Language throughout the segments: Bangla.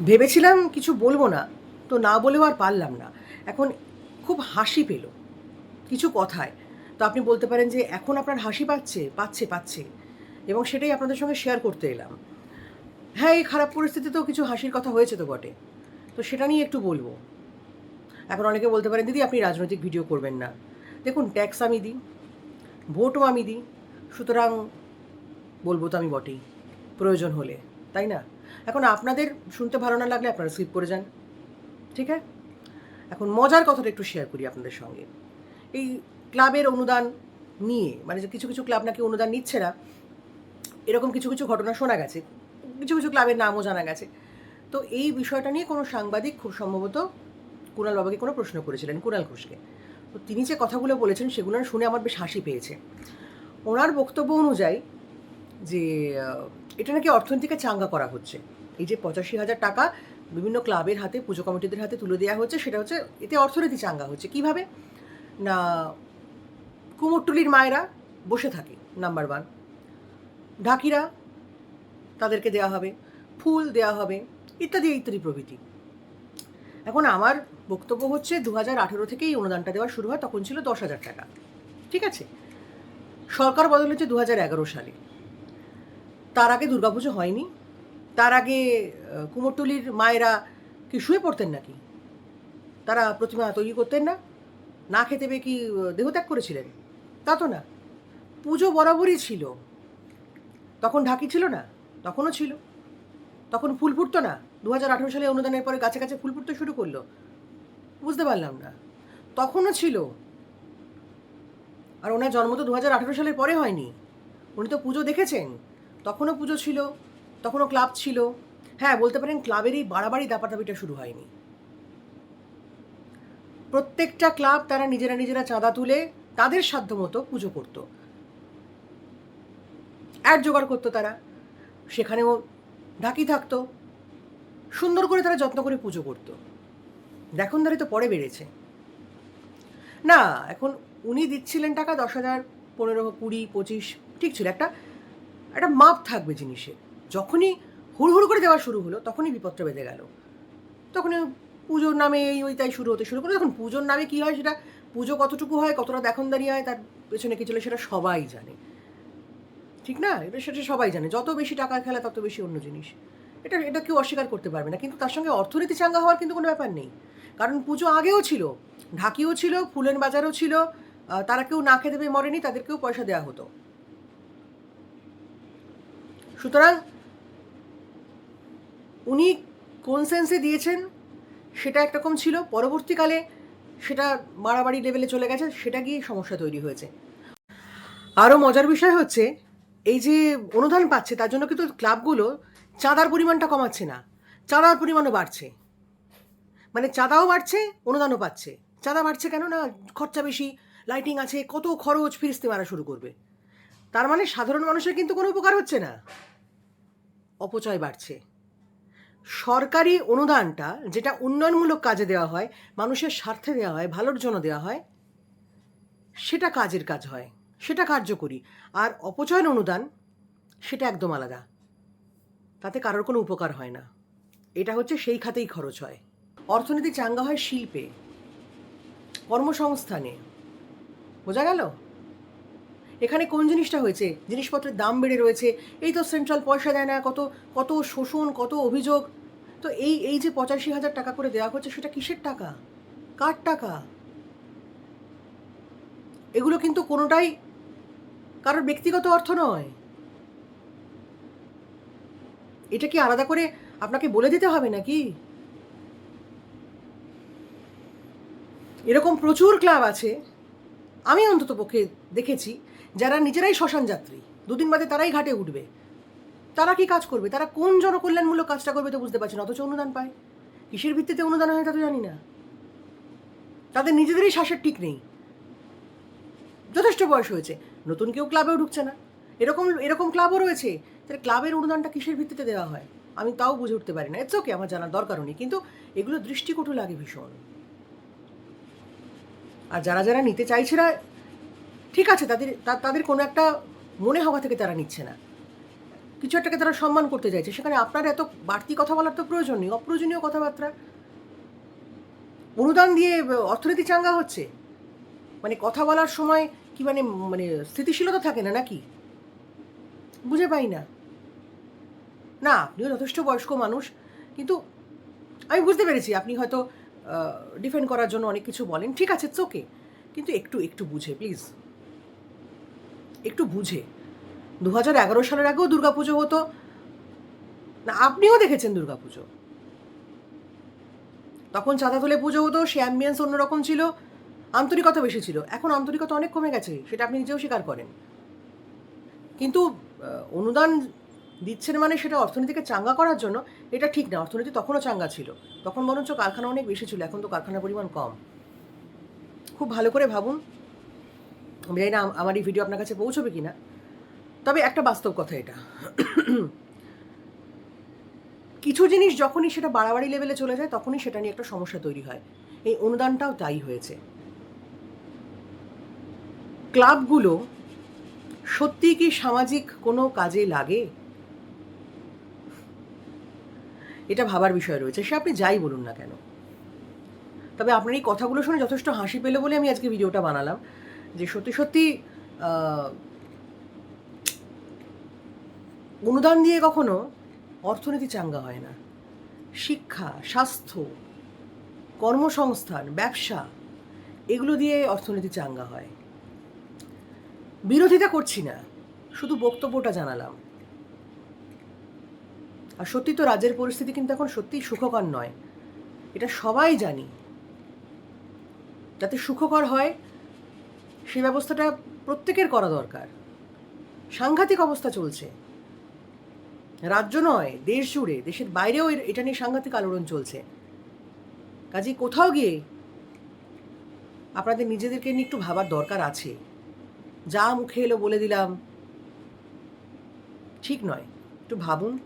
ভেবেছিলাম কিছু বলব না, তো না বলেও আর পারলাম না। এখন খুব হাসি পেল। কিছু কথায়। তো আপনি বলতে পারেন যে, এখন আপনার হাসি পাচ্ছে পাচ্ছে পাচ্ছে। এবং সেটাই আপনাদের সঙ্গে শেয়ার করতে এলাম। হ্যাঁ এই খারাপ পরিস্থিতিতেও কিছু হাসির কথা হয়েছে তো বটে। তো সেটা নিয়ে একটু বলব। এখন অনেকে বলতে পারেন, দিদি, আপনি রাজনৈতিক ভিডিও করবেন না। দেখুন ট্যাক্স আমি দিই ভোটও আমি দিই। সুতরাং বলব তো আমি বটেই, প্রয়োজন হলে। তাই না? এখন আপনাদের শুনতে ভালো না লাগলে আপনারা স্কিপ করে যান। ঠিক আছে? এখন মজার কথাটা একটু শেয়ার করি আপনাদের সঙ্গে। এই ক্লাবের অনুদান নিয়ে মানে যে কিছু কিছু ক্লাব নাকি অনুদান নিচ্ছে না, এরকম কিছু কিছু ঘটনা শোনা গেছে, কিছু কিছু ক্লাবের নামও জানা গেছে। তো এই বিষয়টা নিয়ে কোনো সাংবাদিক খুব সম্ভবত কুণাল বাবাকে কোনো প্রশ্ন করেছিলেন কুণাল ঘোষকে। তো তিনি যে কথাগুলো বলেছেন সেগুলো শুনে আমার বেশ হাসি পেয়েছে। ওনার বক্তব্য অনুযায়ী যে এটা নাকি অর্থনীতিকে চাঙ্গা করা হচ্ছে। এই যে পঁচাশি হাজার টাকা বিভিন্ন ক্লাবের হাতে, পুজো কমিটিদের হাতে তুলে দেওয়া হচ্ছে, সেটা হচ্ছে এতে অর্থনীতি চাঙ্গা হচ্ছে। কীভাবে? না, কুমোরটুলির মায়েরা বসে থাকে নাম্বার ওয়ান ঢাকিরা তাদেরকে দেওয়া হবে, ফুল দেওয়া হবে, ইত্যাদি ইত্যাদি প্রভৃতি। এখন আমার বক্তব্য হচ্ছে দু হাজার আঠেরো থেকেই এই অনুদানটা দেওয়া শুরু হয়, তখন ছিল দশ হাজার টাকা। ঠিক আছে? সরকার বদল হচ্ছে দু হাজার এগারো সালে। তার আগে দুর্গাপুজো হয়নি তার আগে কুমোরটুলির মায়েরা কি শুয়ে পড়তেন নাকি? তারা প্রতিমা তৈরি করতেন না? না খেতে পেয়ে কি দেহত্যাগ করেছিলেন? তা তো না। পুজো বরাবরই ছিল। তখন ঢাকি ছিল না? তখনও ছিল। তখন ফুল ফুটতো না? দু হাজার আঠেরো সালে অনুদানের পরে কাছে কাছে ফুল ফুটতে শুরু করল। বুঝতে পারলাম না। তখনও ছিল। আর ওনার জন্ম তো দু হাজার আঠেরো সালের পরে হয়নি। উনি তো পুজো দেখেছেন। তখনও পুজো ছিল। তখনও ক্লাব ছিল। হ্যাঁ বলতে পারেন ক্লাবেরই বাড়াবাড়ি দাপাদাপিটা শুরু হয়নি। প্রত্যেকটা ক্লাব তারা নিজেরা নিজেরা চাঁদা তুলে তাদের সাধ্য মতো পুজো করতো। অ্যাড জোগাড় করতো তারা। সেখানেও ঢাকি থাকতো। সুন্দর করে তারা যত্ন করে পুজো করতো। দেখুন ধরে তো পরে বেড়েছে। না, এখন উনি দিচ্ছিলেন টাকা দশ হাজার, পনেরো, কুড়ি, পঁচিশ, ঠিক ছিল। একটা একটা মাপ থাকবে জিনিসের। যখনই হুড় হুড় করে দেওয়া শুরু হলো, তখনই বিপদটা বেঁধে গেল। তখনই পুজোর নামে এই ওই তাই শুরু হতে শুরু করল দেখুন পুজোর নামে কী হয় সেটা, পুজো কতটুকু হয়, কতটা দেখনদারি হয়, তার পেছনে কী চলে সেটা সবাই জানে। ঠিক না? এটা সেটা সবাই জানে। যত বেশি টাকার খেলা তত বেশি অন্য জিনিস। এটা এটা কেউ অস্বীকার করতে পারবে না। কিন্তু তার সঙ্গে অর্থনীতি চাঙ্গা হওয়ার কিন্তু কোনো ব্যাপার নেই। কারণ পুজো আগেও ছিল, ঢাকিও ছিল, ফুলের বাজারও ছিল তারা কেউ না খেতে পেয়ে মরেনি, তাদেরকেও পয়সা দেওয়া হতো। সুতরাং উনি কোন সেন্সে দিয়েছেন? সেটা একরকম ছিল। পরবর্তীকালে সেটা বাড়াবাড়ি লেভেলে চলে গেছে, সেটা গিয়ে সমস্যা তৈরি হয়েছে। আরও মজার বিষয় হচ্ছে, এই যে অনুদান পাচ্ছে, তার জন্য কিন্তু ক্লাবগুলো চাঁদার পরিমাণটা কমাচ্ছে না। চাঁদার পরিমাণও বাড়ছে। মানে চাঁদাও বাড়ছে, অনুদানও পাচ্ছে। চাঁদা বাড়ছে কেন না? খরচা বেশি লাইটিং আছে, কত খরচ ফিরিস্তি মারা শুরু করবে। তার মানে সাধারণ মানুষের কিন্তু কোনো উপকার হচ্ছে না। অপচয় বাড়ছে। সরকারি অনুদানটা যেটা উন্নয়নমূলক কাজে দেওয়া হয়, মানুষের স্বার্থে দেওয়া হয়, ভালোর জন্য দেওয়া হয়, সেটা কাজের কাজ হয়, সেটা কার্যকরী। আর অপচয়ের অনুদান, সেটা একদম আলাদা। তাতে কারোর কোনো উপকার হয় না। এটা হচ্ছে সেই খাতেই খরচ হয়। অর্থনীতি চাঙ্গা হয় শিল্পে, কর্মসংস্থানে। বোঝা গেল? এখানে কোন জিনিসটা হয়েছে? জিনিসপত্রের দাম বেড়ে রয়েছে। এই তো সেন্ট্রাল পয়সা দেয় না, কত কত শোষণ, কত অভিযোগ। তো এই এই যে পঁচাশি হাজার টাকা করে দেওয়া হচ্ছে, সেটা কিসের টাকা? কার টাকা? এগুলো কিন্তু কোনোটাই কারোর ব্যক্তিগত অর্থ নয়। এটা কি আলাদা করে আপনাকে বলে দিতে হবে নাকি? এরকম প্রচুর ক্লাব আছে। আমি অন্তত পক্ষে দেখেছি, যারা নিজেরাই শ্মশান যাত্রী, দুদিন বাদে তারাই ঘাটে উঠবে। তারা কি কাজ করবে? তারা কোন জনকল্যাণমূলক কাজটা করবে তো বুঝতে পারছি না, অথচ অনুদান পায়। কিসের ভিত্তিতে অনুদান হয় তা তো জানি না। তাদের নিজেদেরই শ্বাসের ঠিক নেই। যথেষ্ট বয়স হয়েছে, নতুন কেউ ক্লাবেও ঢুকছে না। এরকম এরকম ক্লাবও রয়েছে তাহলে ক্লাবের অনুদানটা কিসের ভিত্তিতে দেওয়া হয়? আমি তাও বুঝে উঠতে পারি না। ইটস ওকে আমার জানার দরকারও নেই, কিন্তু এগুলো দৃষ্টিকটু লাগে ভীষণ। আর যারা যারা নিতে চাইছে না, ঠিক আছে, তাদের তাদের কোনো একটা মনে হওয়া থেকে তারা নিচ্ছে না। কিছু একটাকে তারা সম্মান করতে চাইছে। সেখানে আপনার এত বাড়তি কথা বলার তো প্রয়োজন নেই, অপ্রয়োজনীয় কথাবার্তা। অনুদান দিয়ে অর্থনীতি চাঙ্গা হচ্ছে। মানে কথা বলার সময় কি মানে মানে স্থিতিশীলতা থাকে না নাকি? বুঝে পাই না। না, আপনিও যথেষ্ট বয়স্ক মানুষ, কিন্তু আমি বুঝতে পেরেছি, আপনি হয়তো ডিফেন্ড করার জন্য অনেক কিছু বলেন, ঠিক আছে ওকে কিন্তু একটু একটু বুঝে প্লিজ একটু বুঝে। দু হাজার এগারো সালের আগেও দুর্গাপুজো হতো। না, আপনিও দেখেছেন দুর্গাপুজো। তখন চাঁদা তুলে পুজো হতো, সে অ্যাম্বিয়েন্স অন্যরকম ছিল, আন্তরিকতা বেশি ছিল। এখন আন্তরিকতা অনেক কমে গেছে, সেটা আপনি নিজেও স্বীকার করেন। কিন্তু অনুদান দিচ্ছেন মানে সেটা অর্থনীতিকে চাঙ্গা করার জন্য, এটা ঠিক না। অর্থনীতি তখনও চাঙ্গা ছিল। তখন বরঞ্চ কারখানা অনেক বেশি ছিল, এখন তো কারখানার পরিমাণ কম। খুব ভালো করে ভাবুন, আমি জানি না আম- আমার এই ভিডিও আপনার কাছে পৌঁছবে কি না তবে একটা বাস্তব কথা এটা। কিছু জিনিস যখনই সেটা বাড়াবাড়ি লেভেলে চলে যায়, তখনই সেটা নিয়ে একটা সমস্যা তৈরি হয়। এই অনুদানটাও তাই হয়েছে। ক্লাবগুলো সত্যি কি সামাজিক কোনো কাজে লাগে? এটা ভাবার বিষয় রয়েছে, সে আপনি যাই বলুন না কেন। তবে আপনার এই কথাগুলো শুনে যথেষ্ট হাসি পেল বলে আমি আজকে ভিডিওটা বানালাম, যে সত্যি সত্যি অনুদান দিয়ে কখনো অর্থনীতি চাঙ্গা হয় না। শিক্ষা, স্বাস্থ্য, কর্মসংস্থান, ব্যবসা, এগুলো দিয়ে অর্থনীতি চাঙ্গা হয়। বিরোধিতা করছি না, শুধু বক্তব্যটা জানালাম। আর সত্যি তো রাজ্যের পরিস্থিতি কিন্তু এখন সত্যিই সুখকর নয়। এটা সবাই জানি। যাতে সুখকর হয়, সে ব্যবস্থাটা প্রত্যেকের করা দরকার। সাংঘাতিক অবস্থা চলছে। রাজ্য নয়, দেশ জুড়ে, দেশের বাইরেও এটা নিয়ে সাংঘাতিক আলোড়ন চলছে। কাজেই কোথাও গিয়ে আপনাদের নিজেদেরকে নিয়ে একটু ভাবার দরকার আছে। যা মুখে এলো বলে দিলাম। ঠিক নয়। একটু ভাবুন।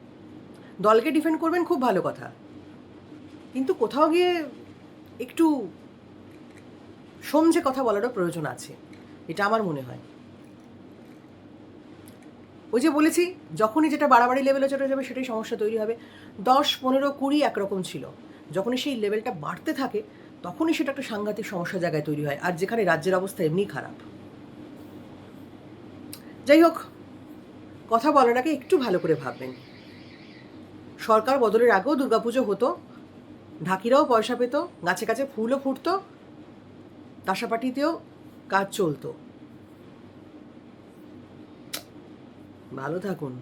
দলকে ডিফেন্ড করবেন খুব ভালো কথা। কিন্তু কোথাও গিয়ে একটু সমঝে কথা বলারও প্রয়োজন আছে, এটা আমার মনে হয়। ওই যে বলেছি, যখনই যেটা বাড়াবাড়ি লেভেলে চলে যাবে সেটাই সমস্যা তৈরি হবে। দশ, পনেরো, কুড়ি একরকম ছিল। যখনই সেই লেভেলটা বাড়তে থাকে, তখনই সেটা একটা সাংঘাতিক সমস্যা জায়গায় তৈরি হয়। আর যেখানে রাজ্যের অবস্থা এমনি খারাপ। যাই হোক, কথা বলার আগে একটু ভালো করে ভাববেন। সরকার বদলের আগেও দুর্গাপুজো হতো। ঢাকিরাও পয়সা পেত, গাছে গাছে ফুলও ফুটতো, তাসাপাটিতেও কাজ চলতো। ভালো থাকুন।